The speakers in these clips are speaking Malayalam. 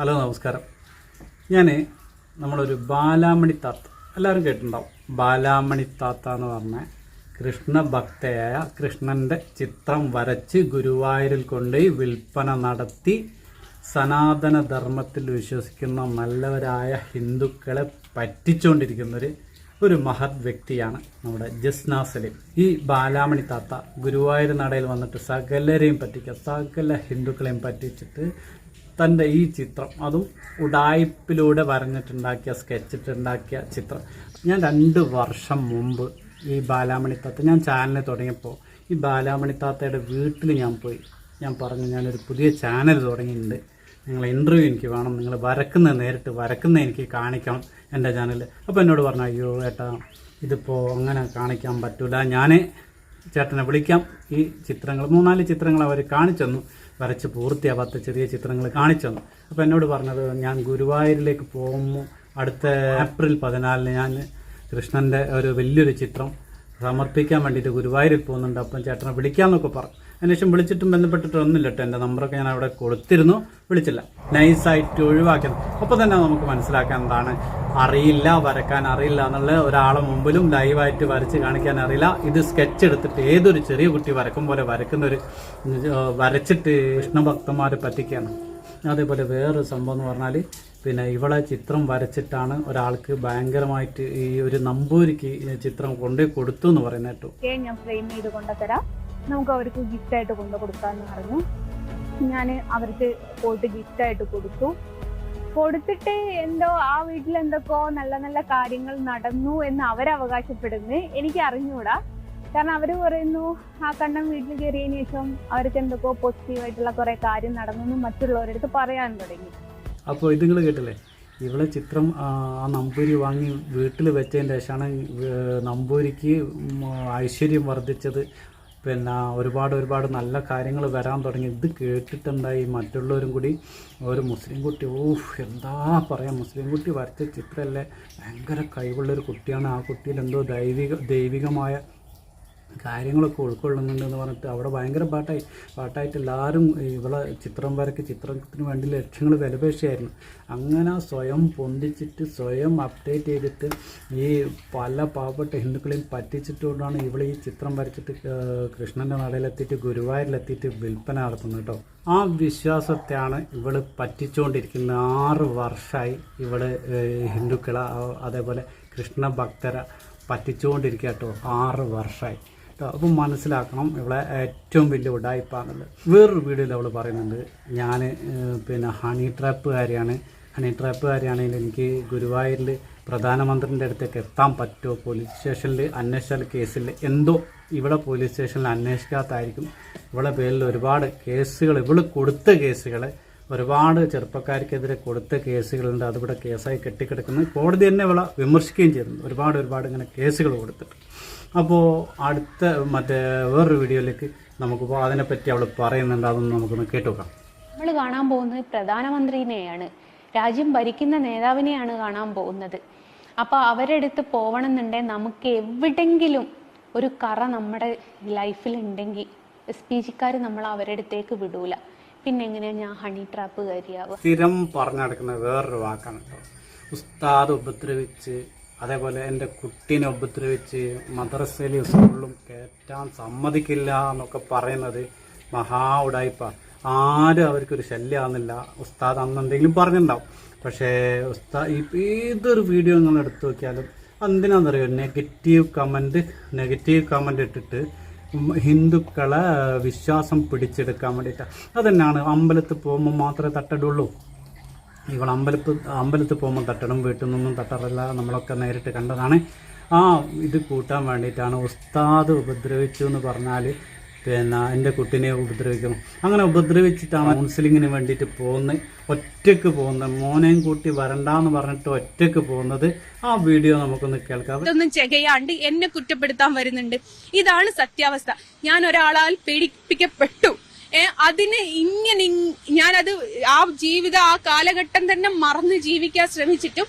ഹലോ നമസ്കാരം. ഞാൻ നമ്മളൊരു ബാലാമണി താത്ത എല്ലാവരും കേട്ടിട്ടുണ്ടാവും. ബാലാമണി താത്ത എന്ന് പറഞ്ഞ കൃഷ്ണഭക്തയായ കൃഷ്ണന്റെ ചിത്രം വരച്ച് ഗുരുവായൂരിൽ കൊണ്ടുപോയി വിൽപ്പന നടത്തി സനാതന ധർമ്മത്തിൽ വിശ്വസിക്കുന്ന നല്ലവരായ ഹിന്ദുക്കളെ പറ്റിച്ചുകൊണ്ടിരിക്കുന്നൊരു ഒരു മഹത് വ്യക്തിയാണ് നമ്മുടെ ജസ്ന സലീം. ഈ ബാലാമണി താത്ത ഗുരുവായൂർ നടയിൽ വന്നിട്ട് സകലരെയും പറ്റിക്കുക സകല ഹിന്ദുക്കളെയും പറ്റിച്ചിട്ട് തന്റെ ഈ ചിത്രം അതും ഉടായ്പിലൂടെ വരഞ്ഞിട്ടുണ്ടാക്കിയ സ്കെച്ചിട്ടുണ്ടാക്കിയ ചിത്രം. ഞാൻ രണ്ട് വർഷം മുമ്പ് ഈ ബാലാമണി താത്ത ഞാൻ ചാനൽ തുടങ്ങിയപ്പോൾ ഈ ബാലാമണി താത്തയുടെ വീട്ടിൽ ഞാൻ പോയി. ഞാൻ പറഞ്ഞു ഞാനൊരു പുതിയ ചാനൽ തുടങ്ങിയിട്ടുണ്ട്. നിങ്ങൾ ഇന്റർവ്യൂ എനിക്ക് വേണം. നിങ്ങൾ വരക്കുന്ന നേരിട്ട് വരക്കുന്ന എനിക്ക് കാണിക്കണം എന്റെ ചാനൽ അപ്പോൾ എന്നോട് പറഞ്ഞു അയ്യോ ഏട്ടാ ഇതിപ്പോൾ അങ്ങനെ കാണിക്കാൻ പറ്റില്ല ഞാൻ ചേട്ടനെ വിളിക്കാം. ഈ ചിത്രങ്ങൾ മൂന്നാൽ ചിത്രങ്ങൾ അവർ കാണിച്ചു തന്നു. വരച്ച് പൂർത്തിയാവാത്ത ചെറിയ ചിത്രങ്ങൾ കാണിച്ചു തന്നു അപ്പോൾ എന്നോട് പറഞ്ഞത് ഞാൻ ഗുരുവായൂരിലേക്ക് പോകുമ്പോൾ അടുത്ത ഏപ്രിൽ പതിനാലിന് ഞാൻ കൃഷ്ണന്റെ ഒരു വലിയൊരു ചിത്രം സമർപ്പിക്കാൻ വേണ്ടിയിട്ട് ഗുരുവായൂരിൽ പോകുന്നുണ്ട്. അപ്പം ചേട്ടനെ വിളിക്കാമെന്നൊക്കെ പറഞ്ഞു. അതിനുശേഷം വിളിച്ചിട്ടും ബന്ധപ്പെട്ടിട്ട് ഒന്നുമില്ല കേട്ടോ എന്റെ നമ്പറൊക്കെ ഞാൻ അവിടെ കൊടുത്തിരുന്നു. വിളിച്ചില്ല. നൈസായിട്ട് ഒഴിവാക്കുന്നു അപ്പോൾ തന്നെ നമുക്ക് മനസ്സിലാക്കാൻ എന്താണ്? അറിയില്ല വരക്കാൻ അറിയില്ല എന്നുള്ള ഒരാളെ മുമ്പിലും ലൈവായിട്ട് വരച്ച് കാണിക്കാൻ അറിയില്ല. ഇത് സ്കെച്ച് എടുത്തിട്ട് ഏതൊരു ചെറിയ കുട്ടി വരക്കും പോലെ വരക്കുന്ന ഒരു വരച്ചിട്ട് കൃഷ്ണഭക്തന്മാരെ പറ്റിക്കുകയാണ്. അതേപോലെ വേറൊരു സംഭവം എന്ന് പറഞ്ഞാൽ പിന്നെ ഇവളെ ചിത്രം വരച്ചിട്ടാണ് ഒരാൾക്ക് ഭയങ്കരമായിട്ട് ഈ ഒരു നമ്പൂരിക്ക് ചിത്രം കൊണ്ടുപോയി കൊടുത്തു എന്ന് പറയുന്ന കേട്ടു. ഞാൻ ഫ്രെയിം ചെയ്ത് കൊണ്ടുതരാം നമുക്ക് അവർക്ക് ഗിഫ്റ്റ് ആയിട്ട് കൊണ്ടു കൊടുക്കാന്ന് പറഞ്ഞു. ഞാൻ അവർക്ക് പോയിട്ട് ഗിഫ്റ്റ് ആയിട്ട് കൊടുത്തു. കൊടുത്തിട്ട് എന്തോ ആ വീട്ടിൽ എന്തൊക്കെയോ നല്ല നല്ല കാര്യങ്ങൾ നടന്നു എന്ന് അവരവകാശപ്പെടുന്നു. എനിക്ക് അറിഞ്ഞുകൂടാ കാരണം അവർ പറയുന്നു ആ കണ്ണൻ വീട്ടിൽ കയറിയതിനു ശേഷം അവർക്ക് എന്തൊക്കെയോ പോസിറ്റീവായിട്ടുള്ള കുറെ കാര്യം നടന്നു മറ്റുള്ളവരുടെ അടുത്ത് പറയാൻ തുടങ്ങി. അപ്പോൾ ഇത് നിങ്ങൾ കേട്ടില്ലേ? ഇവളെ ചിത്രം ആ നമ്പൂരി വാങ്ങി വീട്ടിൽ വെച്ചതിന് ശേഷമാണ് നമ്പൂരിക്ക് ഐശ്വര്യം വർദ്ധിച്ചത്. പിന്നെ ഒരുപാട് ഒരുപാട് നല്ല കാര്യങ്ങൾ വരാൻ തുടങ്ങി. ഇത് കേട്ടിട്ടുണ്ടായി മറ്റുള്ളവരും കൂടി. ഒരു മുസ്ലിം കുട്ടി ഓഹ് എന്താ പറയാ? മുസ്ലിം കുട്ടി വരച്ച ചിത്രമല്ലേ ഭയങ്കര കഴിവുള്ളൊരു കുട്ടിയാണ്. ആ കുട്ടിയിൽ എന്തോ ദൈവിക ദൈവികമായ കാര്യങ്ങളൊക്കെ ഉൾക്കൊള്ളുന്നുണ്ട് എന്ന് പറഞ്ഞിട്ട് അവിടെ ഭയങ്കര പാട്ടായി പാട്ടായിട്ട് എല്ലാവരും ഇവളെ ചിത്രം വരക്ക് ചിത്രത്തിന് വേണ്ടി ലക്ഷ്യങ്ങൾ വിലപേശയായിരുന്നു. അങ്ങനെ സ്വയം പൊന്തിച്ചിട്ട് സ്വയം അപ്ഡേറ്റ് ചെയ്തിട്ട് ഈ പല പാവപ്പെട്ട ഹിന്ദുക്കളെയും പറ്റിച്ചിട്ടുകൊണ്ടാണ് ഇവൾ ഈ ചിത്രം വരച്ചിട്ട് കൃഷ്ണന്റെ നടയിലെത്തിയിട്ട് ഗുരുവായൂരിലെത്തിയിട്ട് വിൽപ്പന നടത്തുന്നത് കേട്ടോ. ആ വിശ്വാസത്തെയാണ് ഇവൾ പറ്റിച്ചുകൊണ്ടിരിക്കുന്നത് ആറ് വർഷമായി ഇവൾ ഹിന്ദുക്കള അതേപോലെ കൃഷ്ണ ഭക്തരെ പറ്റിച്ചുകൊണ്ടിരിക്കുക കേട്ടോ. ആറ് വർഷമായി അപ്പം മനസ്സിലാക്കണം. ഇവിടെ ഏറ്റവും വലിയ ഉടായ്പാന്നുള്ളത് വേറൊരു വീഡിയോയിൽ അവൾ പറയുന്നുണ്ട്. ഞാൻ പിന്നെ ഹണി ട്രാപ്പുകാരിയാണ് ഹണി ട്രാപ്പുകാരിയാണെങ്കിൽ എനിക്ക് ഗുരുവായൂരിൽ പ്രധാനമന്ത്രിന്റെ അടുത്തേക്ക് എത്താൻ പറ്റുമോ? പോലീസ് സ്റ്റേഷനിൽ അന്വേഷിച്ചാൽ കേസിൽ എന്തോ ഇവിടെ പോലീസ് സ്റ്റേഷനിൽ അന്വേഷിക്കാത്തായിരിക്കും. ഇവിടെ പേരിൽ ഒരുപാട് കേസുകൾ ഇവൾ കൊടുത്ത കേസുകൾ ഒരുപാട് ചെറുപ്പക്കാർക്കെതിരെ കൊടുത്ത കേസുകളുണ്ട്. അതിവിടെ കേസായി കെട്ടിക്കിടക്കുന്നു. കോടതി തന്നെ ഇവളെ വിമർശിക്കുകയും ചെയ്യുന്നു ഒരുപാട് ഒരുപാട് ഇങ്ങനെ കേസുകൾ കൊടുത്തിട്ട്. അപ്പോൾ അടുത്ത മറ്റേ വേറൊരു വീഡിയോയിലേക്ക് നമുക്കിപ്പോൾ അതിനെപ്പറ്റി അവൾ പറയുന്നുണ്ട്. അതൊന്ന് നമുക്കൊന്ന് കേട്ടുനോക്കാം നമ്മൾ കാണാൻ പോകുന്നത് പ്രധാനമന്ത്രിനെയാണ്. രാജ്യം ഭരിക്കുന്ന നേതാവിനെയാണ് കാണാൻ പോകുന്നത്. അപ്പൊ അവരുടെ അടുത്ത് പോവണമെന്നുണ്ടെങ്കിൽ നമുക്ക് എവിടെങ്കിലും ഒരു കറ നമ്മുടെ ലൈഫിൽ ഉണ്ടെങ്കിൽ എസ് പി ജിക്കാർ നമ്മൾ അവരുടെ അടുത്തേക്ക് വിടൂല. പിന്നെ എങ്ങനെയാ ഞാൻ ഹണി ട്രാപ്പ് കാര്യാവുക സ്ഥിരം പറഞ്ഞു നടക്കുന്ന വേറൊരു വാക്കാണ് കേട്ടോ ഉസ്താദ് ഉപദ്രവിച്ച് അതേപോലെ എന്റെ കുട്ടീനെ ഉപദ്രവിച്ച് മദ്രസയിലും സ്കൂളിലും കയറ്റാൻ സമ്മതിക്കില്ല എന്നൊക്കെ പറയുന്നത് മഹാ ഉടായ്പ ആരും അവർക്കൊരു ശല്യമാകുന്നില്ല ഉസ്താദ് അന്ന് എന്തെങ്കിലും പറഞ്ഞിട്ടുണ്ടാവും. പക്ഷേ ഉസ്താദ് ഈ ഏതൊരു വീഡിയോ നിങ്ങൾ എടുത്തു നോക്കിയാലും എന്തിനാണെന്നറിയോ നെഗറ്റീവ് കമന്റ് നെഗറ്റീവ് കമന്റ് ഇട്ടിട്ട് ഹിന്ദുക്കളെ വിശ്വാസം പിടിച്ചെടുക്കാൻ വേണ്ടിയിട്ടാണ് അതന്നെയാണ് അമ്പലത്തിൽ പോകുമ്പോൾ മാത്രമേ തട്ടടുള്ളൂ. ഇവൾ അമ്പലത്ത് അമ്പലത്തിൽ പോകുമ്പോൾ തട്ടണം വീട്ടിൽ നിന്നും തട്ടറില്ല നമ്മളൊക്കെ നേരിട്ട് കണ്ടതാണ്. ആ ഇത് കൂട്ടാൻ വേണ്ടിയിട്ടാണ് ഉസ്താദ് ഉപദ്രവിച്ചു എന്ന് പറഞ്ഞാൽ പിന്നെ എന്റെ കുട്ടിനെ ഉപദ്രവിക്കണം അങ്ങനെ ഉപദ്രവിച്ചിട്ടാണ് കൗൺസിലിങ്ങിന് വേണ്ടിയിട്ട് പോകുന്നത് ഒറ്റയ്ക്ക് പോകുന്നത് മോനെയും കൂട്ടി വരണ്ടെന്ന് പറഞ്ഞിട്ട് ഒറ്റയ്ക്ക് പോകുന്നത് ആ വീഡിയോ നമുക്കൊന്ന് കേൾക്കാം. ഇതൊന്നും ചെകയാണ്ട് എന്നെ കുറ്റപ്പെടുത്താൻ വരുന്നുണ്ട്. ഇതാണ് സത്യാവസ്ഥ. ഞാൻ ഒരാളാൽ പീഡിപ്പിക്കപ്പെട്ടു. അതിന് ഇങ്ങനെ ഇങ് ഞാനത് ആ ജീവിത ആ കാലഘട്ടം തന്നെ മറന്ന് ജീവിക്കാൻ ശ്രമിച്ചിട്ടും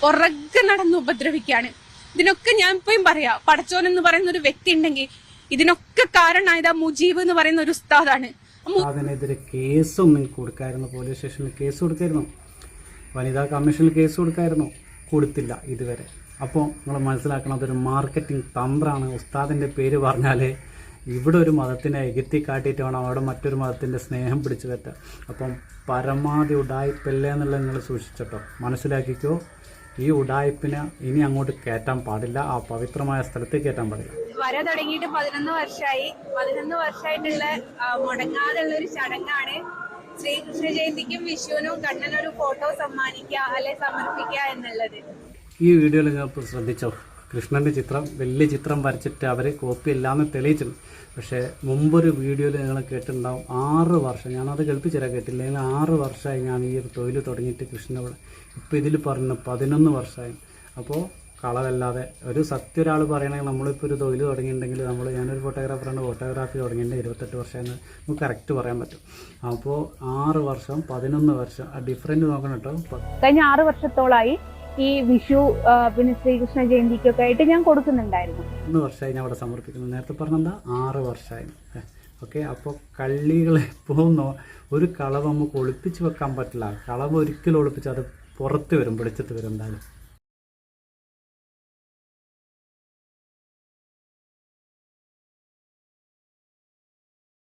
പുറകെ നടന്ന് ഉപദ്രവിക്കാണ് ഇതിനൊക്കെ ഞാൻ ഇപ്പോഴും പറയാം. പടച്ചോൻ എന്ന് പറയുന്ന ഒരു വ്യക്തി ഉണ്ടെങ്കിൽ ഇതിനൊക്കെ കാരണമായത് ആ മുജീബ് എന്ന് പറയുന്ന ഒരു ഉസ്താദാണ്. അതിനെതിരെ കേസൊന്നും കൊടുക്കായിരുന്നു പോലീസ് സ്റ്റേഷനിൽ കേസ് കൊടുക്കായിരുന്നു. വനിതാ കമ്മീഷനിൽ കേസ് കൊടുക്കായിരുന്നു. കൊടുത്തില്ല ഇതുവരെ. അപ്പോൾ നിങ്ങൾ മനസ്സിലാക്കണം അതൊരു മാർക്കറ്റിംഗ് തന്ത്രമാണ് ഉസ്താദിന്റെ പേര് പറഞ്ഞാൽ ഇവിടെ ഒരു മതത്തിനെ എകത്തി കാട്ടിയിട്ട് വേണം അവിടെ മറ്റൊരു മതത്തിന്റെ സ്നേഹം പിടിച്ചു പറ്റുക അപ്പം പരമാവധി ഉടായ്പല്ലേ എന്നുള്ളത് നിങ്ങൾ സൂക്ഷിച്ചിട്ടോ. മനസ്സിലാക്കിക്കോ? ഈ ഉടായ്പിന് ഇനി അങ്ങോട്ട് കയറ്റാൻ പാടില്ല. ആ പവിത്രമായ സ്ഥലത്ത് കയറ്റാൻ പാടില്ല. വര തുടങ്ങിയിട്ട് പതിനൊന്ന് വർഷമായി പതിനൊന്ന് വർഷമായിട്ടുള്ള മുടങ്ങാതുള്ള ഒരു ചടങ്ങാണ്. ശ്രീകൃഷ്ണ ജയന്തിക്കും വിഷുവിനും കണ്ണനൊരു ഫോട്ടോ സമ്മാനിക്കുക അല്ലെ സമർപ്പിക്കുക എന്നുള്ളത്. ഈ വീഡിയോയിൽ ശ്രദ്ധിച്ചോ? കൃഷ്ണന്റെ ചിത്രം വലിയ ചിത്രം വരച്ചിട്ട് അവർ കോപ്പി എല്ലാം തെളിയിച്ചിട്ടുണ്ട്. പക്ഷേ മുമ്പൊരു വീഡിയോയിൽ നിങ്ങൾ കേട്ടിട്ടുണ്ടാവും ആറ് വർഷം ഞാനത് കേൾപ്പിച്ചു തരാൻ കേട്ടില്ല. നിങ്ങൾ ആറ് വർഷമായി ഞാൻ ഈ ഒരു തൊഴിൽ തുടങ്ങിയിട്ട് കൃഷ്ണവിടെ ഇപ്പോൾ ഇതിൽ പറഞ്ഞു പതിനൊന്ന് വർഷമായി. അപ്പോൾ കളവല്ലാതെ ഒരു സത്യം ഒരാൾ പറയണമെങ്കിൽ നമ്മളിപ്പോൾ ഒരു തൊഴിൽ തുടങ്ങിയിട്ടുണ്ടെങ്കിൽ നമ്മൾ ഞാനൊരു ഫോട്ടോഗ്രാഫറാണ് ഫോട്ടോഗ്രാഫി തുടങ്ങിയിട്ട് ഇരുപത്തെട്ട് വർഷമെന്ന് നമുക്ക് കറക്റ്റ് പറയാൻ പറ്റും. അപ്പോൾ ആറ് വർഷം പതിനൊന്ന് വർഷം ആ ഡിഫറന്റ് നോക്കണം കേട്ടോ. കഴിഞ്ഞ ആറ് വർഷത്തോളായി ഈ വിഷു പിന്നെ ശ്രീകൃഷ്ണ ജയന്തിക്കൊക്കെ ആയിട്ട് ഞാൻ കൊടുക്കുന്നുണ്ടായിരുന്നു. മൂന്ന് വർഷമായി ഞാൻ അവിടെ സമർപ്പിക്കുന്നു. നേരത്തെ പറഞ്ഞെന്താ? ആറ് വർഷമായി. ഓക്കെ അപ്പോൾ കള്ളികൾ എപ്പോഴും ഒരു കളവ് നമുക്ക് ഒളിപ്പിച്ച് വെക്കാൻ പറ്റില്ല. കളവ് ഒരിക്കലും ഒളിപ്പിച്ച് അത് പുറത്ത് വരും വെളിച്ചത്ത് വരും എന്തായാലും.